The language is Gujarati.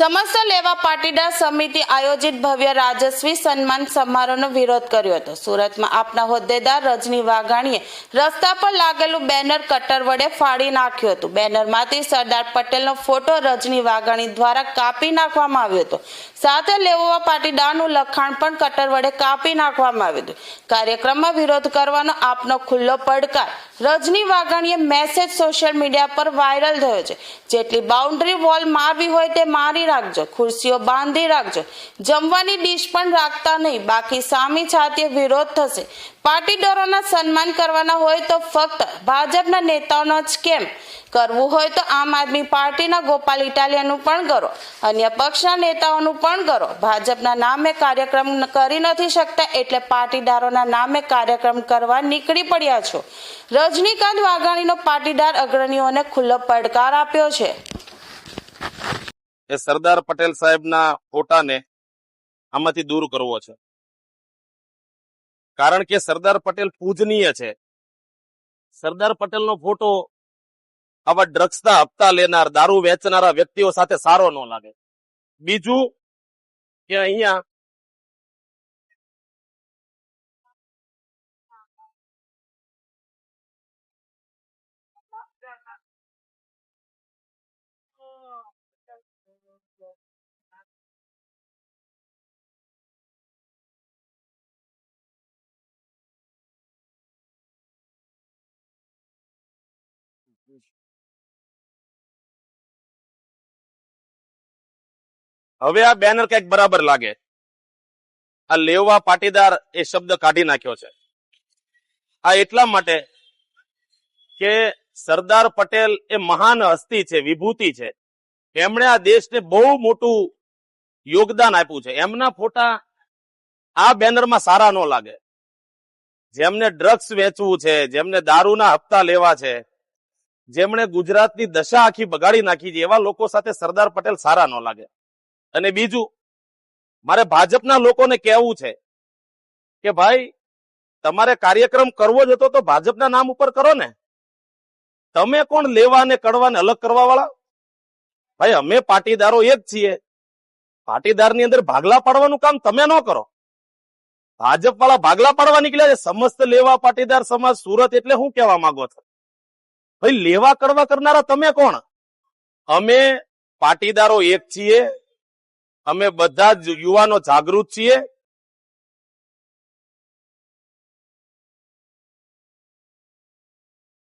લેવા પાટીદાર સમિતિ આયોજિત ભવ્ય રાજસ્વી સન્માન સમારોહનો વિરોધ કર્યો હતો. સુરતમાં આપના હોદ્દેદાર રજની વાઘાણીએ રસ્તા પર લાગેલું બેનર કટર વડે ફાડી નાખ્યું હતું. બેનરમાંથી સરદાર પટેલનો ફોટો રજની વાઘાણી દ્વારા કાપી નાખવામાં આવ્યો હતો. સાથે લેવા પાટીદારનું લખાણ પણ કટર વડે કાપી નાખવામાં આવ્યું હતું. કાર્યક્રમમાં વિરોધ કરવાનો આપનો ખુલ્લો પડકાર રજની વાઘાણીએ મેસેજ સોશિયલ મીડિયા પર વાયરલ થયો છે. જેટલી બાઉન્ડ્રી વોલ મારવી હોય તે મારી રાખજો, ખુરશીઓ બાંધી રાખજો. જમવાની ડીશ પણ રાખતા નહીં, બાકી સામી છાતીએ વિરોધ થશે. પાટીદારોના સન્માન કરવાના હોય તો ફક્ત ભાજપના નેતાઓનો જ કેમ? કરવું હોય તો આમ આદમી પાર્ટીના ગોપાલ ઇટાલિયાનું પણ કરો, અન્ય પક્ષના નેતાઓનું પણ કરો. ભાજપના નામે કાર્યક્રમ કરી નથી શકતા એટલે પાટીદારોના નામે કાર્યક્રમ કરવા નીકળી પડ્યા છો. રજનીકાંત વાઘાણીનો પાટીદાર અગ્રણીઓને ખુલ્લો પડકાર આપ્યો છે. એ સરદાર પટેલ સાહેબના ફોટાને આમાંથી દૂર કરવો છે. કારણ કે સરદાર પટેલ પૂજનીય છે. સરદાર પટેલનો ફોટો આવા ડ્રગ્સના હપ્તા લેનાર, દારૂ વેચનારા વ્યક્તિઓ સાથે સારો ન લાગે. બીજું કે અહીંયા હવે આ બેનર કંઈક બરાબર લાગે. આ લેવા પાટીદાર એ શબ્દ કાઢી નાખ્યો છે. આ એટલા માટે કે સરદાર પટેલ એ મહાન હસ્તી છે, વિભૂતિ છે. એમણે આ દેશને બહુ મોટું યોગદાન આપ્યું છે. એમના ફોટા આ બેનરમાં સારા ન લાગે. જેમને ડ્રગ્સ વેચવું છે, જેમને દારૂના હપ્તા લેવા છે જેમણે ગુજરાતની દશા આખી બગાડી નાખી છે, એવા લોકો સાથે સરદાર પટેલ સારા ન લાગે. અને બીજું, મારે ભાજપના લોકોને કહેવું છે કે ભાઈ, તમારે કાર્યક્રમ કરવો જ હતો તો ભાજપના નામ ઉપર કરો ને. તમે કોણ લેવા ને કડવાને અલગ કરવા વાળા ભાઈ, અમે પાટીદારો એક છીએ. છીએ પાટીદારની અંદર ભાગલા પાડવાનું કામ તમે ન કરો. ભાજપ વાળા ભાગલા પાડવા નીકળ્યા છે. સમસ્ત લેવા પાટીદાર સમાજ, સુરત એટલે હું કહેવા માંગો છો? ભાઈ, લેવા કરવા કરનારા તમે કોણ? અમે પાટીદારો એક છીએ. અમે બધા જ યુવાનો જાગૃત છીએ.